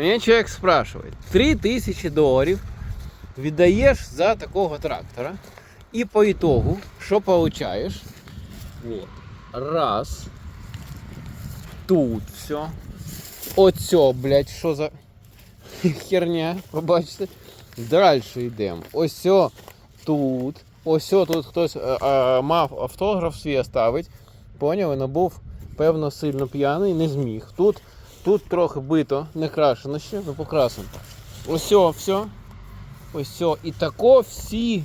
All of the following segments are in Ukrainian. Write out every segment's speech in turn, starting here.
Меня человек спрашивает, 3000 долларів віддаєш за такого трактора, і по итогу, що получаєш? Вот. Раз. Тут все. Оцьо, блядь, що за херня, побачите. Далі йдемо. Ось тут. Ось тут хтось е, е, мав автограф свій оставить. Поняли? Ну був, певно, сильно п'яний, не зміг. Тут, тут трохи бито, не крашено ще, ну покрасимо. Ось все. Ось І тако всі,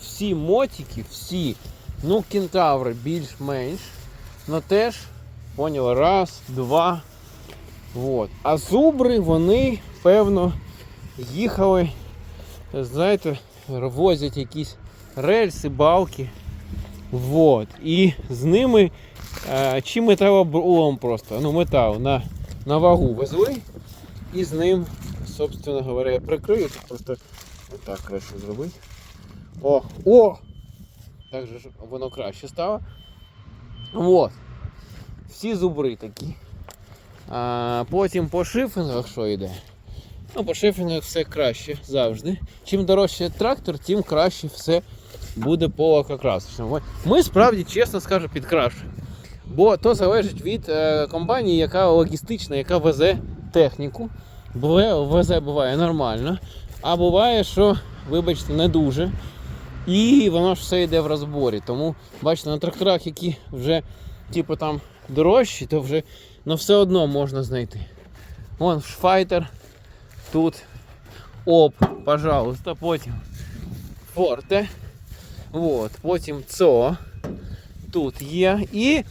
всі мотики, всі, ну, кентаври більш-менш. Ну теж, поняли, раз, два. Вот. А зубри, вони, певно, їхали, знаєте, возять якісь рельси, балки. Вот. І з ними е, чи металобром просто, ну метал на, на вагу везли. І з ним, собственно говоря, прикрию. Тут Просто отак краще зробити. О! О! Так же воно краще стало. Вот. Всі зубри такі. А, потім по шифінгах що йде? Ну, по шифінгах все краще завжди. Чим дорожче трактор, тим краще все буде по лакокрасочному. Ми справді, чесно скажу, підкрашуємо. Бо то залежить від е, компанії, яка логістична, яка везе техніку. Буває, везе буває нормально, а буває, що, вибачте, не дуже. І воно ж все йде в розборі. Тому, бачите, на тракторах, які вже типу там дорожчі, то вже ну, все одно можна знайти. Вон шфайтер, тут оп, пожалуйста, потім форте. Вот, потім ЦО тут є. І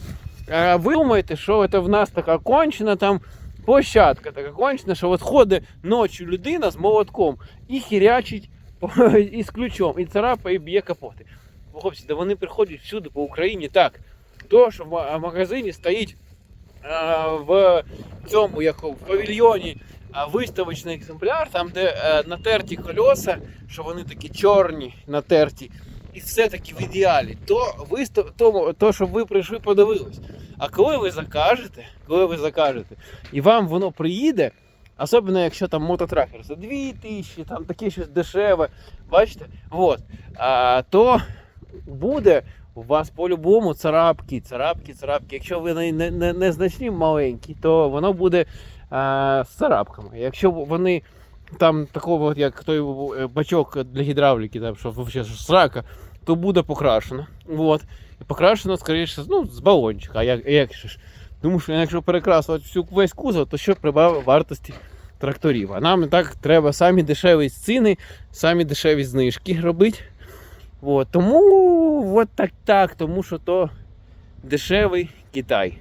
ви думаєте, що це в нас така кончена там площадка така кончена, що от ходить ночі людина з молотком і хірячить по- і з ключом, і царапає, і б'є капоти. Бо, Хлопці, да вони приходять всюди по Україні так. То, що в магазині стоїть е, в цьому як в павільйоні а, виставочний екземпляр, там, де е, натерті кольоса, що вони такі чорні, натерті, і все таки в ідеалі, то вистав, то, то, щоб ви прийшли, подивились. А коли ви закажете, коли ви закажете, і вам воно приїде, особливо якщо там мототракер за 2000, там таке щось дешеве, бачите, от, а, то буде у вас по-любому царапки, царапки, царапки. Якщо ви не, не, не значні маленькі, то воно буде а, з царапками. Якщо вони там такого, як той е, бачок для гідравліки, там, що ж срака, то буде покрашено. Вот. І покрашено, скоріше, ну, з балончика. А як, як ж? Тому що якщо перекрасувати всю весь кузов, то що прибавить вартості тракторів. А нам так треба самі дешеві ціни, самі дешеві знижки робити. От. Тому от так так, тому що то дешевий Китай.